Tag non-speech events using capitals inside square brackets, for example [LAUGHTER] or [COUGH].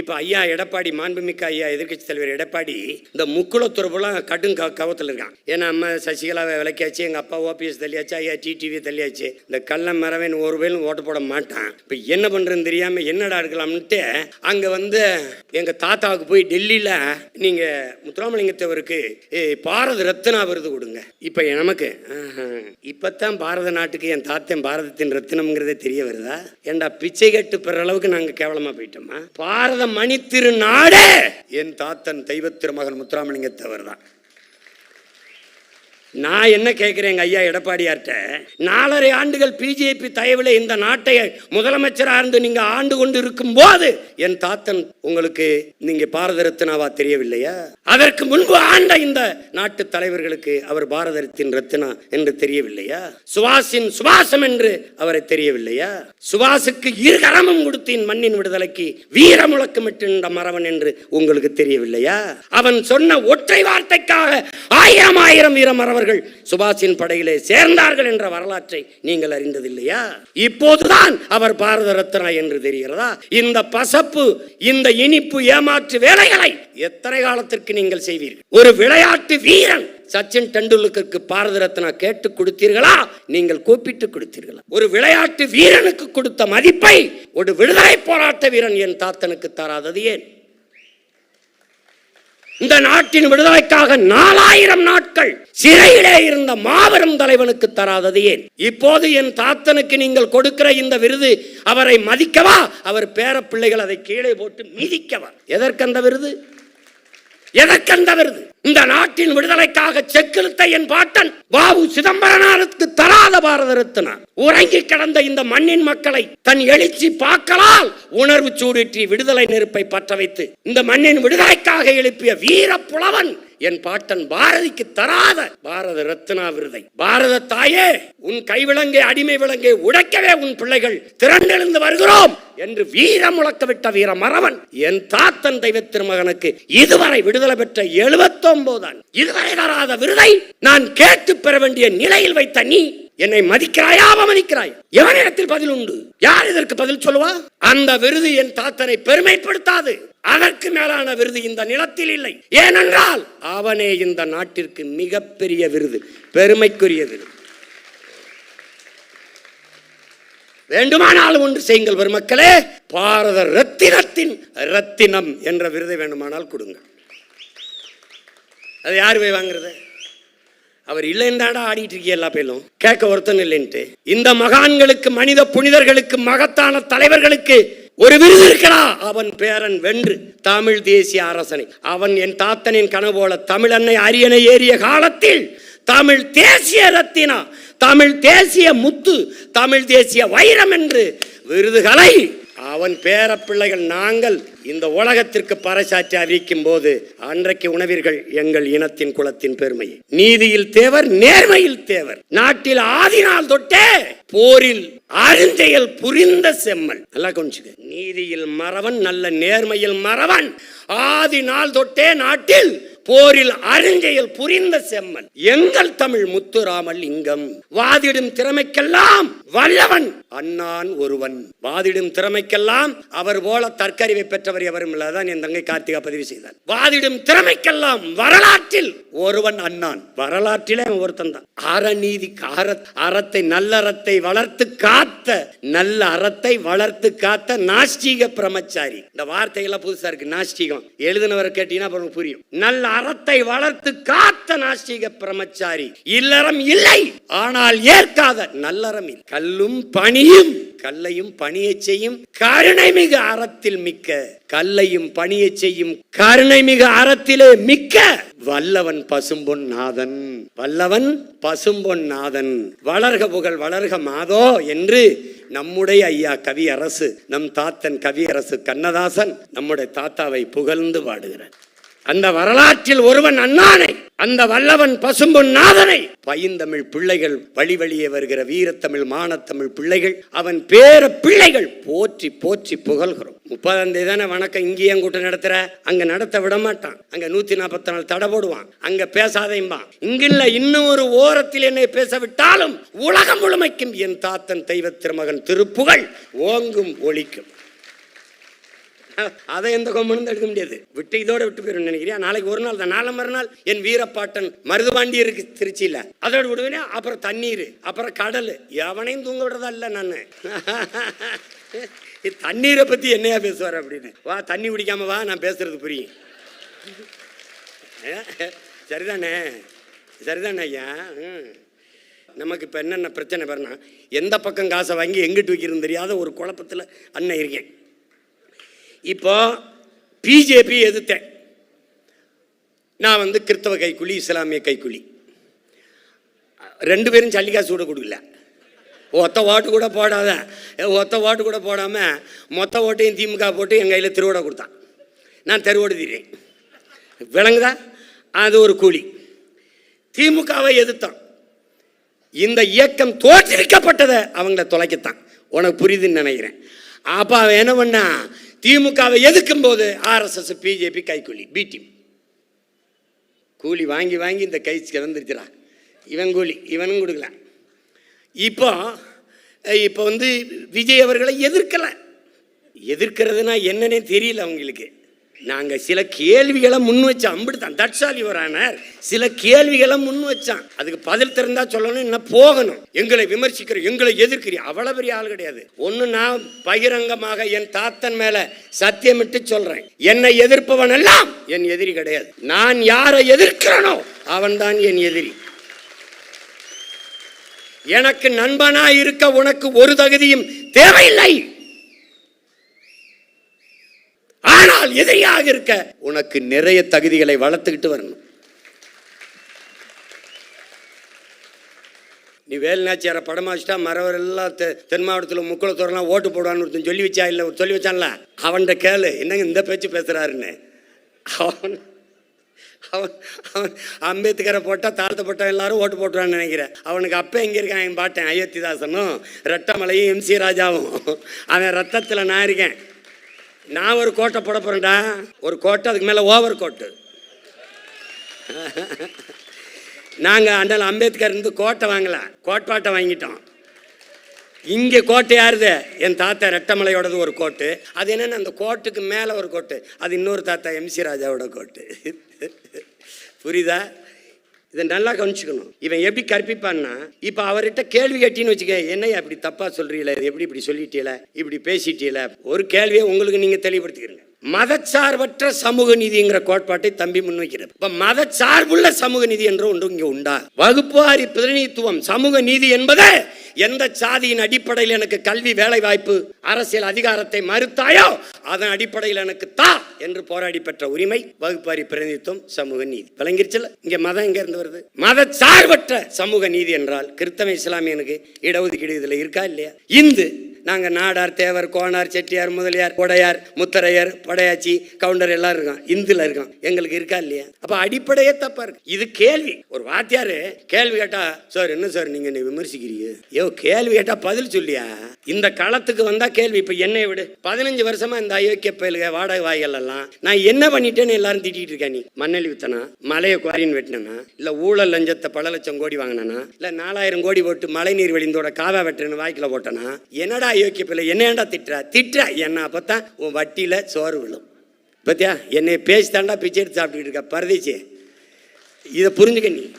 இப்போ ஐயா எடப்பாடி மாண்புமிக்க ஐயா எதிர்க்கட்சி தலைவர் எடப்பாடி இந்த முக்குளத்துறப்புலாம் கடும் க கவத்தில் இருக்கான். ஏன்னா அம்மா சசிகலாவை விளக்கியாச்சு எங்கள் அப்பா ஓபிஎஸ் தள்ளியாச்சு ஐயா டிடிவி தள்ளியாச்சு. இந்த கள்ள மரவன் ஒரு பேரும் ஓட்டு போட மாட்டான். இப்போ என்ன பண்ணுறதுன்னு தெரியாமல் என்னடா எடுக்கலாம்னுட்டு அங்கே வந்து எங்கள் தாத்தாவுக்கு போய் டெல்லியில் நீங்கள் முத்துராமலிங்கத்தவருக்கு ஏய், பாரத ரத்னா விருது கொடுங்க. இப்போ நமக்கு இப்போத்தான் பாரத நாட்டுக்கு என் தாத்தன் பாரதத்தின் ரத்தினம்ங்கிறதே தெரிய வருதா? ஏண்டா பிச்சை கட்டு பெற அளவுக்கு நாங்கள் கேவலமாக போயிட்டோமா? பாரத மணி திருநாடு என் தாத்தன் தெய்வ திருமகன் முத்துராமலிங்கத்தவர் தான். நான் என்ன கேட்குறேன் எங்கள் ஐயா எடப்பாடியார்கிட்ட நாலரை ஆண்டுகள் பிஜேபி தயவில் இந்த நாட்டை முதலமைச்சராக இருந்து நீங்கள் ஆண்டு கொண்டு இருக்கும்போது என் தாத்தன் உங்களுக்கு நீங்கள் பாரத ரத்னாவா தெரியவில்லையா? அதற்கு முன்பு ஆண்ட இந்த நாட்டு தலைவர்களுக்கு அவர் பாரத ரத்தின் ரத்னா என்று தெரியவில்லையா? சுபாஷின் சுவாசம் என்று அவரை தெரியவில்லையா? சுபாஷுக்கு இரு கரமும் கொடுத்தேன் மண்ணின் விடுதலைக்கு வீர முழக்கமிட்ட மறவன் என்று உங்களுக்கு தெரியவில்லையா? அவன் சொன்ன ஒற்றை வார்த்தைக்காக ஆயிரம் ஆயிரம் வீர அவர்கள் சுபாஷின் படையிலே சேர்ந்தார்கள் என்ற வரலாற்றை நீங்கள் அறிந்ததில்லையா? இப்போதுதான் அவர் பாரத ரத்னா என்று தெரிகிறதா? இந்த பசப்பு இந்த இனிப்பு ஏமாற்று வேலைகளை எத்தனை காலத்திற்கு நீங்கள் செய்வீர்கள்? ஒரு விளையாட்டு வீரன் சச்சின் டெண்டுல்கருக்கு பாரத ரத்னா கேட்டு கொடுத்தீர்களா? நீங்கள் கூப்பிட்டு கொடுத்தீர்களா? ஒரு விளையாட்டு வீரனுக்கு கொடுத்த மதிப்பை ஒரு விடுதலை போராட்ட வீரன் என் தாத்தனுக்கு தராதது ஏன்? இந்த நாட்டின் விடுதலைக்காக நாலாயிரம் நாட்கள் சிறையிலே இருந்த மாபெரும் தலைவனுக்கு தராதது ஏன்? இப்போது என் தாத்தனுக்கு நீங்கள் கொடுக்கிற இந்த விருது அவரை மதிக்கவா? அவர் பேர பிள்ளைகள் அதை கீழே போட்டு மிதிக்கவா? எதற்கந்த விருது? எதற்கந்த விருது? இந்த நாட்டின் விடுதலைக்காக செக்கிழுத்த என் பாட்டன் பாபு சிதம்பரனாருக்கு தராத பாரத ரத்னா உறங்கி கிடந்த இந்த மண்ணின் மக்களை தன் எழுச்சி பார்க்கலால் உணர்வு சூடிற்றி விடுதலை நெருப்பை பற்ற வைத்து இந்த மண்ணின் விடுதலைக்காக எழுப்பிய வீர புலவன் என் பாட்டன் பாரதிக்கு தராத பாரத ரத்னா விருதை. பாரத தாயே உன் கைவிலங்கை அடிமை விலங்கை உடைக்கவே உன் பிள்ளைகள் திரண்டெழுந்து வருகிறோம் என்று வீரம் முழக்கவிட்ட வீர மரவன் என் தாத்தன் தெய்வ திருமகனுக்கு இதுவரை விடுதலை பெற்ற எழுபத்தொன்பதுதான் இதுவரை தராத விருதை நான் கேட்டு பெற வேண்டிய நிலையில் வைத்த நீ என்னை மதிக்கிறாயா அவமதிக்கிறாய்? எவனிடத்தில் பதில் உண்டு? யார் இதற்கு பதில் சொல்லுவா? அந்த விருது என் தாத்தனை பெருமைப்படுத்தாது. அதற்கு மேலான விருது இந்த நிலத்தில் இல்லை. ஏனென்றால் அவனே இந்த நாட்டிற்கு மிகப்பெரிய விருது பெருமைக்குரிய விருது வேண்டுமானால் ஒன்று செய்யுங்கள் பெருமக்களே. பாரத ரத்தினத்தின் ரத்தினம் என்ற விருதை வேண்டுமானால் கொடுங்க அது யார் போய் வாங்குறது? அவர் இல்லைன்னு ஆடிட்டு இருக்கிய எல்லா பேரும் கேட்க ஒருத்தன் இல்லைன்ட்டு. இந்த மகான்களுக்கு மனித புனிதர்களுக்கு மகத்தான தலைவர்களுக்கு ஒரு விருது இருக்கடா. அவன் பேரன் வென்று தமிழ் தேசிய அரசனை அவன் என் தாத்தனின் கனவோல தமிழன்னை அரியணை ஏறிய காலத்தில் தமிழ் தேசிய ரத்தினா தமிழ் தேசிய முத்து தமிழ் தேசிய வைரம் என்று விருதுகளை அவன் பேர பிள்ளைகள் நாங்கள் இந்த உலகத்திற்கு பறைசாற்றி அறிவிக்கும் போது அன்றைக்கு உணவீர்கள் எங்கள் இனத்தின் குலத்தின் பெருமை. நீதியில் தேவர் நேர்மையில் தேவர். நாட்டில் ஆதினால் தொட்டே போரில் அருஞ்செயல் புரிந்த செம்மல். நல்லா கொஞ்சம் நீதியில் மறவன் நல்ல நேர்மையில் மறவன். ஆதி நாள் தொட்டே நாட்டில் போரில் அருஞ்செயல் புரிந்த செம்மன். எங்கள் தமிழ் முத்துராமல் இங்கம் வாதிடும் திறமைக்கெல்லாம் வல்லவன். அண்ணான் ஒருவன். வாதிடும் திறமைக்கெல்லாம் அவர் போல தற்கறிவை பெற்றவர் எவரும் இல்லாதான் என் தங்கை கார்த்திகா பதிவு செய்தார். வாதிடும் திறமைக்கெல்லாம் வரலாற்றில் ஒருவன் அண்ணான். வரலாற்றிலே அவன் ஒருத்தன் தான். அறநீதி அற அறத்தை நல்லறத்தை வளர்த்து காத்த நல்ல அறத்தை வளர்த்து காத்த நாஸ்டீக பிரமச்சாரி இந்த வார்த்தைகள்லாம் புதுசா இருக்கு. நாஸ்டீகம் எழுதினவரை கேட்டீங்கன்னா அப்புறம் புரியும். நல்ல அறத்தை வளர்த்து காத்த நாஸ்திக பிரமச்சாரி. இல்லறம் இல்லை. ஆனால் ஏற்காத நல்லறம் கல்லும் பணியும் கல்லையும் பணிய செய்யும் கருணை மிக அறத்தில் மிக்க கல்லையும் பணிய செய்யும் கருணை மிக அறத்திலே மிக்க வல்லவன் பசும்பொன் நாதன். வல்லவன் பசும்பொன் நாதன். வளர்க புகழ் வளர்க மாதோ என்று நம்முடைய ஐயா கவி அரசு நம் தாத்தன் கவி அரசு கண்ணதாசன் நம்முடைய தாத்தாவை புகழ்ந்து பாடுகிறார். அந்த வரலாற்றில் ஒருவன் அண்ணானை அந்த வல்லவன் பசும்பொன் நாதனை. பைந்தமிழ் பிள்ளைகள் வழி வழியே வருகிற வீரத்தமிழ் மானத்தமிழ் பிள்ளைகள் அவன் பேர பிள்ளைகள் போற்றி போற்றி புகழ்கிறோம். முப்பதாம் தேதி தானே வணக்கம் இங்கேயே கூட்டம் நடத்துற? அங்க நடத்த விட மாட்டான். அங்க நூத்தி நாற்பத்தி நாலு தடை போடுவான். அங்க பேசாதையும்பான் இங்கில்ல இன்னும் ஒரு ஓரத்தில் என்னை பேச விட்டாலும் உலகம் முழுமைக்கும் என் தாத்தன் தெய்வ திருமகன் திருப்புகழ் ஓங்கும் ஒழிக்கும் அதை எந்த கொம்பனும் எடுக்க முடியாது. விட்டு இதோட விட்டு போயிடும் நினைக்கிறேன் நாளைக்கு ஒரு நாள் தான். நாளை மறுநாள் என் வீரப்பாட்டன் மருதுபாண்டி இருக்கு திருச்சியில். அதோட விடுவேனே. அப்புறம் தண்ணீர் அப்புறம் கடல். எவனையும் தூங்க விடுறதா இல்லை நான். [LAUGHS] தண்ணீரை பற்றி என்னையா பேசுவார் அப்படின்னு. வா தண்ணி குடிக்காம வா நான் பேசுறது புரியும். [LAUGHS] சரிதானே? சரிதானே ஐயா? ம். நமக்கு இப்போ என்னென்ன பிரச்சனை பாருன்னா எந்த பக்கம் காசை வாங்கி எங்கிட்டு வைக்கிறதுன்னு தெரியாத ஒரு குழப்பத்தில் அண்ணன் இருக்கேன். இப்போ பிஜேபி எதிர்த்தேன். நான் வந்து கிறிஸ்தவ கைக்குழி இஸ்லாமிய கைக்குழி. ரெண்டு பேரும் சல்லிக்காசு கூட கொடுக்கல. ஒத்த ஓட்டு கூட போடாத ஒத்த ஓட்டு கூட போடாமல் மொத்த ஓட்டையும் திமுக போட்டு என் கையில் திருவிடா கொடுத்தான். நான் தெருவோடு தீரேன் விளங்குதா? அது ஒரு கூலி. திமுகவை எதிர்த்தான். இந்த இயக்கம் தோற்றிருக்கப்பட்டதை அவங்கள தொலைக்கத்தான். உனக்கு புரியுதுன்னு நினைக்கிறேன். அப்போ அவன் என்ன பண்ணான்? திமுகவை எதிர்க்கும் போது ஆர்எஸ்எஸ் பிஜேபி கைக்கூலி பி டீம் கூலி வாங்கி வாங்கி இந்த கை கிடந்துருச்சுடா இவன் கூலி இவனும் கொடுக்கல. இப்போ இப்போ வந்து விஜய் அவர்களை எதிர்க்கலை. எதிர்க்கிறதுனா என்னன்னே தெரியல அவங்களுக்கு. நாங்கள் சில கேள்விகளை முன் வச்சோம் அம்பிடுத்தான் தட்சாலி வரானார் சில கேள்விகளை முன் வச்சான். அதுக்கு பதில் திறந்தா சொல்லணும் என்ன போகணும். எங்களை விமர்சிக்கிற எங்களை எதிர்க்கிறீ அவ்வளவு பெரிய ஆள் கிடையாது. ஒன்று நான் பகிரங்கமாக என் தாத்தன் மேலே சத்தியமிட்டு சொல்கிறேன் என்னை எதிர்ப்பவன் எல்லாம் என் எதிரி கிடையாது. நான் யாரை எதிர்க்கிறனோ அவன்தான் என் எதிரி. எனக்கு நண்பனாக இருக்க உனக்கு ஒரு தகுதியும் தேவையில்லை ஆனால் எதிரியாக இருக்க. உனக்கு நிறைய தகுதிகளை வளர்த்துக்கிட்டு வரணும். நீ வேலுநாச்சியாரை படமா வச்சுட்டா மறவர் எல்லாம் தெ தென் மாவட்டத்தில் முக்குளத்தோரெல்லாம் ஓட்டு போடுவான்னு ஒருத்தன் சொல்லி வச்சா இல்லை சொல்லி வச்சான்ல? அவன்கிட்ட கேளு என்னங்க இந்த பேச்சு பேசுறாருன்னு. அவன் அவன் அவன் அம்பேத்கரை போட்டால் தாழ்த்தப்பட்ட எல்லாரும் ஓட்டு போட்டுருவான்னு நினைக்கிறேன். அவனுக்கு அப்போ எங்கே இருக்கான் என் பாட்டேன் அயோத்திதாசனும் ரெட்டமலையும் எம்சி ராஜாவும். அவன் ரத்தத்தில் நான் இருக்கேன். நான் ஒரு கோட்டை போட போகிறேன்டா ஒரு கோட்டை அதுக்கு மேலே ஓவர் கோட்டு. நாங்கள் அண்ணல் அம்பேத்கர் இருந்து கோட்டை வாங்கல. கோட்பாட்டை வாங்கிட்டோம். இங்கே கோட்டை யாருது? என் தாத்தா ரெட்டமலையோடது ஒரு கோட்டு. அது என்னென்னு அந்த கோட்டுக்கு மேலே ஒரு கோட்டு. அது இன்னொரு தாத்தா எம்சி ராஜாவோட கோட்டு. புரியுதா? இதை நல்லா கவனிச்சுக்கணும். இவன் எப்படி கற்பிப்பான்னா இப்போ அவர்கிட்ட கேள்வி கேட்டின்னு வச்சுக்க என்னையா இப்படி தப்பா சொல்றீல எப்படி இப்படி சொல்லிட்டீல இப்படி பேசிட்டீல? ஒரு கேள்வியை உங்களுக்கு நீங்க தெளிவுபடுத்திக்கிறீங்க. மதச்சார்பற்ற சமூக நீதிங்கிற கோட்பாட்டை தம்பி முன்வைக்கிறது இப்ப மதச்சார்புள்ள சமூக நீதி என்ற ஒன்று இங்கே உண்டா? வகுப்பாரி பிரதிநிதித்துவம் சமூக நீதி என்பது எந்த சாதியின் அடிப்படையில் எனக்கு கல்வி வேலை வாய்ப்பு அரசியல் அதிகாரத்தை மறுத்தாயோ அதன் அடிப்படையில் எனக்கு தா என்று போராடி பெற்ற உரிமை வகுப்பாரி பிரதிநிதித்துவம் சமூக நீதி. விளங்கிருச்சுல இங்க மதம் எங்க இருந்து வருது? மத சார்பற்ற சமூக நீதி என்றால் கிறிஸ்தவ இஸ்லாமியனுக்கு இடஒதுக்கீடு இதுல இருக்கா இல்லையா? இந்து நாங்க நாடார் தேவர் கோனார் செட்டியார் முதலியார் கொடையார் முத்தரையர் படையாச்சி கவுண்டர் எல்லாம் இருக்கோம். இந்துல இருக்கோம். எங்களுக்கு இருக்கா இல்லையா? அப்ப அடிப்படையே தப்பா இருக்கு. இது கேள்வி. ஒரு வாத்தியாரு கேள்வி கேட்டா சார் என்ன சார் நீங்க என்னை விமர்சிக்கிறீங்க? ஐயோ கேள்வி கேட்டா பதில் சொல்லியா? இந்த களத்துக்கு வந்தா கேள்வி. இப்ப என்னை விடு. பதினஞ்சு வருஷமா இந்த அயோக்கிய பயலுக வாடகை வாய்கள் எல்லாம் நான் என்ன பண்ணிட்டேன்னு எல்லாரும் திட்டிட்டு இருக்கேன் நீ? மண்ணெளி வித்தனா? மலையை குவாரின்னு வெட்டினா இல்ல ஊழல் லஞ்சத்தை பல லட்சம் கோடி வாங்கினா இல்ல நாலாயிரம் கோடி போட்டு மழை நீர் வெளிந்தோட காவா வெட்டுறேன்னு வாய்க்கில போட்டனா? என்னடா அயோக்கிய பிள்ளை. என்னடா திட்டுறா? திட்டுறா. என்ன அப்பதான் உன் வட்டியில் சோறு விழும். பார்த்தியா என்னை பேசி தாண்டா பிச்சை எடுத்து சாப்பிட்டுக்கிட்டு இருக்க பரதேச்சி இதை புரிஞ்சுக்க நீ.